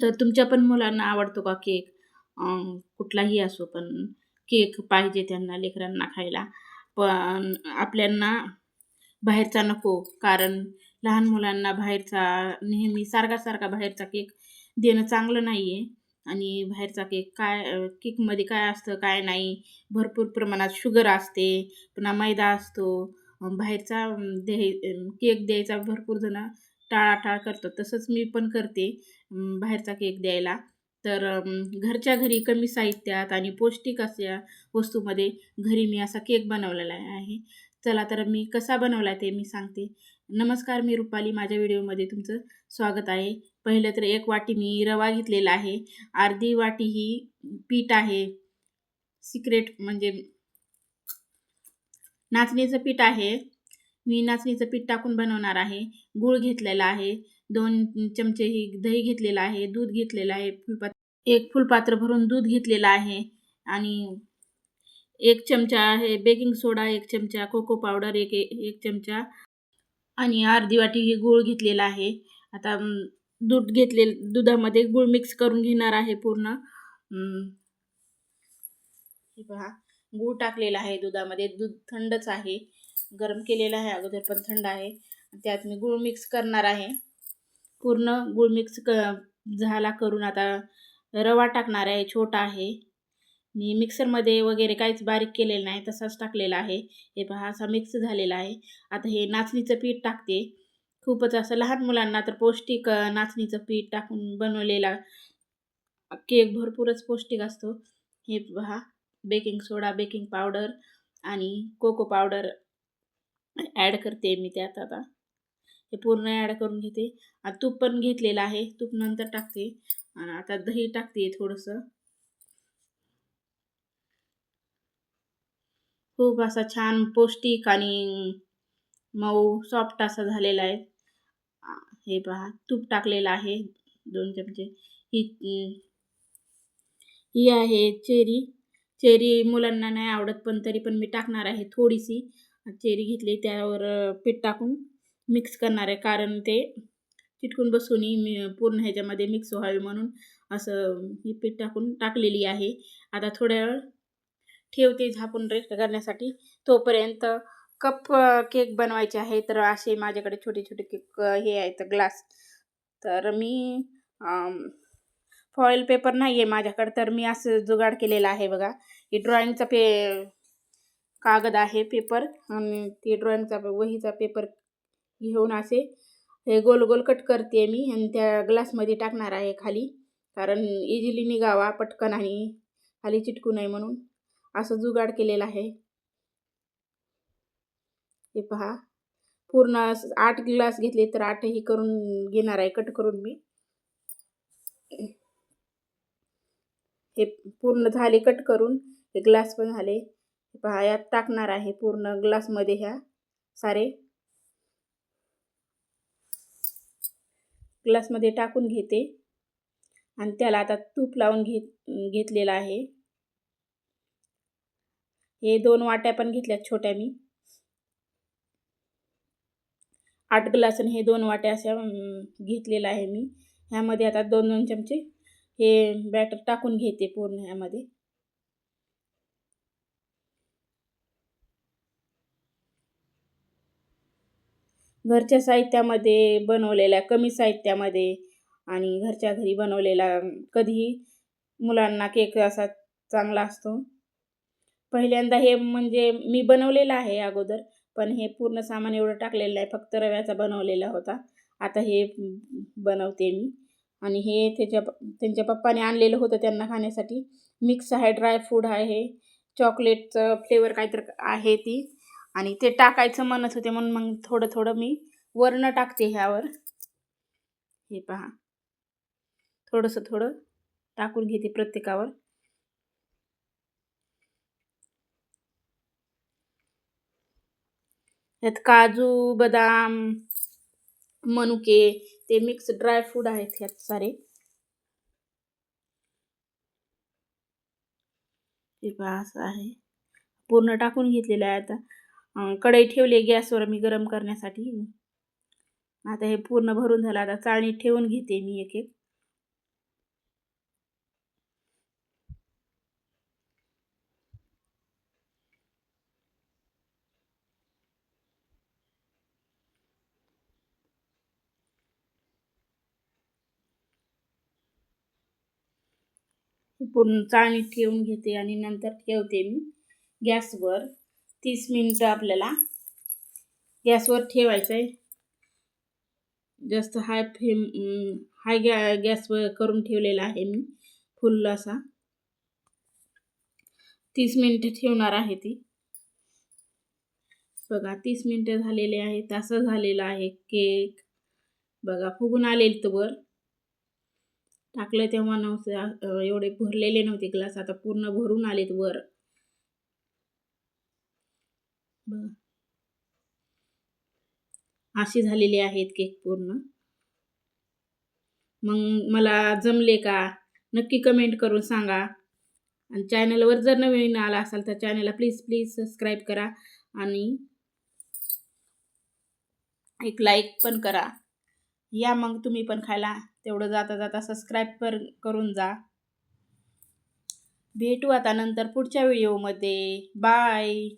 तर तुमच्या पण मुलांना आवडतो का केक? कुठलाही असो पण केक पाहिजे त्यांना लेकरांना खायला. पण आपल्यांना बाहेरचा नको कारण लहान मुलांना बाहेरचा नेहमी सारखा सारखा बाहेरचा केक देणं चांगलं नाही आहे आणि बाहेरचा केक काय केकमध्ये काय असतं काय नाही भरपूर प्रमाणात शुगर असते पुन्हा मैदा असतो. बाहेरचा द्याय केक द्यायचा भरपूर जणं टाळाटाळ करतो. तसंच मी पण करते बाहेरचा केक द्यायला. तर घरच्या घरी कमी साहित्यात आणि पौष्टिक अशा वस्तूमध्ये घरी मी असा केक बनवलेला आहे. चला तर मी कसा बनवला ते मी सांगते. नमस्कार मी रुपाली. माझ्या व्हिडिओमध्ये तुमचं स्वागत आहे. पहिलं तर एक वाटी मी रवा घेतलेला आहे. अर्धी वाटी ही पीठ आहे. सिक्रेट म्हणजे नाचणीचं पीठ आहे. मी नाचणीचं पीठ टाकून बनवणार आहे. गूळ घेतलेला आहे. दोन चमचे ही दही घेतलेलं आहे. दूध घेतलेलं आहे. फुलपात एक फुलपात्र भरून दूध घेतलेलं आहे. आणि एक चमचा आहे बेकिंग सोडा एक चमचा कोको पावडर एक एक चमचा आणि अर्धी वाटी ही गूळ घेतलेला आहे. आता दूध घेतले दुधामध्ये गूळ मिक्स करून घेणार आहे पूर्ण. हे पहा. गूळ टाकलेला आहे दुधामध्ये. दूध थंडच आहे. गरम केलेला आहे अगोदर पण थंड आहे. त्यात मी गूळ मिक्स करणार आहे. पूर्ण गूळ मिक्स क झाला करून आता रवा टाकणार आहे छोटा आहे. मी मिक्सरमध्ये वगैरे काहीच बारीक केलेलं नाही तसाच टाकलेला आहे. हे पहा असा मिक्स झालेला आहे. आता हे नाचणीचं पीठ टाकते. खूपच असं लहान मुलांना तर पौष्टिक नाचणीचं पीठ टाकून बनवलेला केक भरपूरच पौष्टिक असतो. हे पहा बेकिंग सोडा बेकिंग पावडर आणि कोको पावडर ॲड करते मी त्यात आता. हे पूर्ण ॲड करून घेते. आणि तूप पण घेतलेलं आहे. तूप नंतर टाकते. आणि आता दही टाकते थोडंसं. खूप असा छान पौष्टिक आणि मऊ सॉफ्ट असा झालेला आहे. हे पहा तूप टाकलेलं आहे. दोन चमचे. ही ही आहे चेरी. चेरी मुलांना नाही आवडत पण तरी पण मी टाकणार आहे थोडीशी. चेरी घेतली त्यावर पीठ टाकून मिक्स करणार आहे. कारण ते चिटकून बसूनही मी पूर्ण ह्याच्यामध्ये मिक्स व्हावे म्हणून असं ही पीठ टाकून टाकलेली आहे. आता थोड्या वेळ ठेवते झाकून रेस्ट करण्यासाठी. तोपर्यंत कप केक बनवायचे आहे. तर असे माझ्याकडे छोटे छोटे केक हे आहेत. ग्लास तर मी फॉईल पेपर नाही आहे माझ्याकडे. तर मी असं जुगाड केलेला आहे बघा. हे ड्रॉइंगचा पे कागद आहे पेपर. आणि ते ड्रॉइंगचा वहीचा पेपर घेऊन असे हे गोल गोल कट करते मी आणि त्या ग्लासमध्ये टाकणार आहे खाली. कारण इझिली निघावा पटकन आणि खाली चिटकू नये म्हणून. असं जुगाड केलेलं आहे. हे पहा. पूर्ण असं आठ ग्लास घेतले तर आठही करून घेणार आहे कट करून मी. हे पूर्ण झाले कट करून. हे ग्लास पण झाले. पहा यात टाकणार आहे पूर्ण ग्लासमध्ये ह्या सारे. ग्लासमध्ये टाकून घेते. आणि त्याला आता तूप लावून घेत घेतलेलं आहे. हे दोन वाट्या पण घेतल्यात छोट्या मी. आठ ग्लास आणि हे दोन वाट्या अशा घेतलेलं आहे मी. ह्यामध्ये आता दोन दोन चमचे हे बॅटर टाकून घेते पूर्ण ह्यामध्ये. घरच्या साहित्यामध्ये बनवलेल्या कमी साहित्यामध्ये आणि घरच्या घरी बनवलेला कधीही मुलांना केक असा चांगला असतो. पहिल्यांदा हे म्हणजे मी बनवलेलं आहे अगोदर पण हे पूर्ण सामान एवढं टाकलेलं नाही फक्त रव्याचा बनवलेला होता. आता हे बनवते मी. आणि हे त्याच्या त्यांच्या पप्पाने आणलेलं होतं त्यांना खाण्यासाठी. मिक्स आहे ड्राय फ्रूट आहे चॉकलेटचं फ्लेवर काहीतरी आहे ती. आणि ते टाकायचं म्हणत होते म्हणून मग थोडं थोडं मी वर्ण टाकते ह्यावर. हे पहा. थोडंसं थोडं टाकून घेते प्रत्येकावर. यात काजू बदाम मनुके ते मिक्स ड्रायफ्रूट आहेत ह्यात सारे. हे पहा असं आहे. पूर्ण टाकून घेतलेलं आहे आता. कढई ठेवली गॅसवर मी गरम करण्यासाठी. आता हे पूर्ण भरून झालं. आता चाळणी ठेवून घेते मी एक एक. पूर्ण चाळणी ठेवून घेते आणि नंतर ठेवते मी गॅसवर. तीस मिनटं आपल्याला गॅसवर ठेवायचं आहे जास्त हाय फ्लेम हाय गॅ गॅसवर करून ठेवलेला आहे मी फुल असा. तीस मिनटं ठेवणार आहे ती. बघा तीस मिनटं झालेले आहेत असं झालेलं आहे केक. बघा फुगून आलेल तर वर. टाकलं तेव्हा नव्हतं एवढे भरलेले नव्हते ग्लास आता पूर्ण भरून आलेत वर. अशी झालेली आहेत केक पूर्ण. मग मला जमले का? नक्की कमेंट करून सांगा. आणि चॅनलवर जर नवीन आला असाल तर चॅनलला प्लीज प्लीज सबस्क्राईब करा. आणि एक लाईक पण करा. या मग तुम्ही पण खायला. तेवढं जाता जाता सबस्क्राईब पर करून जा. भेटू आता नंतर पुढच्या व्हिडिओमध्ये बाय